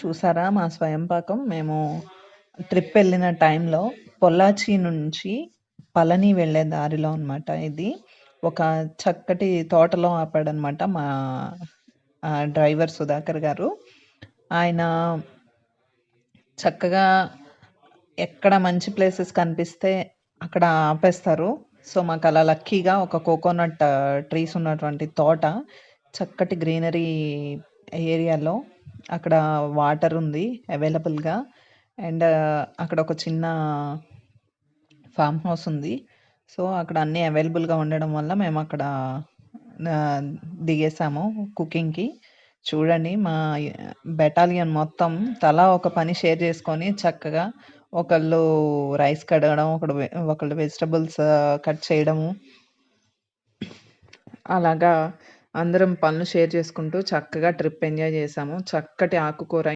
చూసారా మా స్వయంపాకం? మేము ట్రిప్ వెళ్ళిన టైంలో పొల్లాచి నుంచి పళని వెళ్ళే దారిలో అనమాట ఇది. ఒక చక్కటి తోటలో ఆపాడనమాట మా డ్రైవర్ సుధాకర్ గారు. ఆయన చక్కగా ఎక్కడ మంచి ప్లేసెస్ కనిపిస్తే అక్కడ ఆపేస్తారు. సో మాకు అలా లక్కీగా ఒక కోకోనట్ ట్రీస్ ఉన్నటువంటి తోట చక్కటి గ్రీనరీ ఏరియాలో అక్కడ వాటర్ ఉంది అవైలబుల్గా. అండ్ అక్కడ ఒక చిన్న ఫామ్ హౌస్ ఉంది. సో అక్కడ అన్నీ అవైలబుల్గా ఉండడం వల్ల మేము అక్కడ దిగేసాము కుకింగ్కి. చూడండి మా బెటాలియన్ మొత్తం తలా ఒక పని షేర్ చేసుకొని చక్కగా ఒకళ్ళు రైస్ కడగడం ఒకడు ఒకళ్ళు వెజిటబుల్స్ కట్ చేయడము. అలాగా అందరం పనులు షేర్ చేసుకుంటూ చక్కగా ట్రిప్ ఎంజాయ్ చేసాము. చక్కటి ఆకుకూర